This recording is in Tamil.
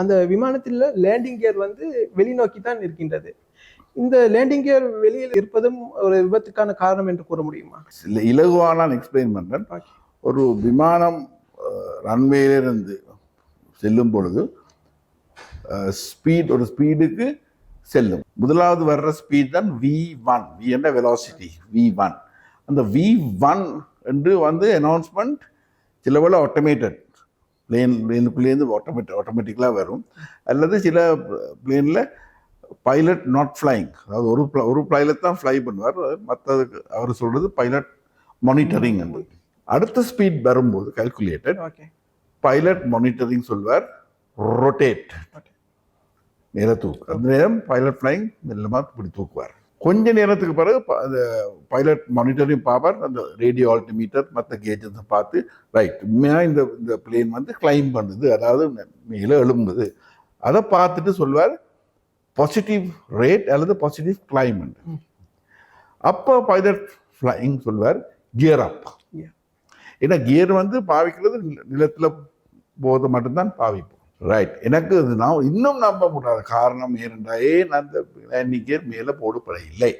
அந்த விமானத்தில் லேண்டிங் கியர் வந்து வெளிநோக்கி தான் இருக்கின்றது இந்த லேண்டிங் கியர் வெளியில் இருப்பதும் ஒரு விபத்துக்கான காரணம் என்று கூற முடியுமா? சில இலகுவா நான் எக்ஸ்பிளைன் பண்ணுறேன். ஒரு விமானம் ரன்வேலிருந்து செல்லும் பொழுது ஸ்பீட் ஒரு ஸ்பீடுக்கு செல்லும். முதலாவது வர்ற ஸ்பீட் தான் வி ஒன் வி என்ற வெலாசிட்டி வி ஒன் அந்த வி ஒன் என்று வந்து அனௌன்ஸ்மெண்ட் சில வேளை ஆட்டோமேட்டட் பிளேன் பிளேனுக்குள்ளேருந்து ஆட்டோமேட் ஆட்டோமேட்டிக்கலாக வரும். அல்லது சில பிளேனில் பைலட் நாட் ஃப்ளைங் அதாவது ஒரு ஒரு பைலட் தான் ஃப்ளை பண்ணுவார். மற்றதுக்கு அவர் சொல்கிறது பைலட் மானிட்டரிங் என்று அடுத்த ஸ்பீட் வரும்போது கால்குலேட்டட் ஓகே பைலட் மானிட்டரிங் சொல்வார். ரொட்டேட். நேர தூக்கு. அந்த நேரம் பைலட் ஃப்ளைங் மெல்லமாக இப்படி தூக்குவார். கொஞ்ச நேரத்துக்கு பிறகு அந்த பைலட் மானிட்டரிங் பார்ப்பார் அந்த ரேடியோ ஆல்டிமீட்டர் மற்ற கேஜஸை பார்த்து ரைட் உண்மையாக இந்த இந்த பிளேன் வந்து கிளைம் பண்ணுது அதாவது மேலே எழும்புது. அதை பார்த்துட்டு சொல்வார் பாசிட்டிவ் ரேட் அல்லது பாசிட்டிவ் கிளைமேட் அப்போ பைலட் ஃப்ளைங் சொல்வார் கியர் அப். ஏன்னா கியர் வந்து பாவிக்கிறது நில- நிலத்துல போது மட்டும்தான் பாவிப்போம். ரைட் எனக்கு இது நான் இன்னும் நம்ப முடியாத. காரணம் ஏனென்றா ஏன் அந்த எண்ணிக்கை கியர் மேலே போடப்படவில்லை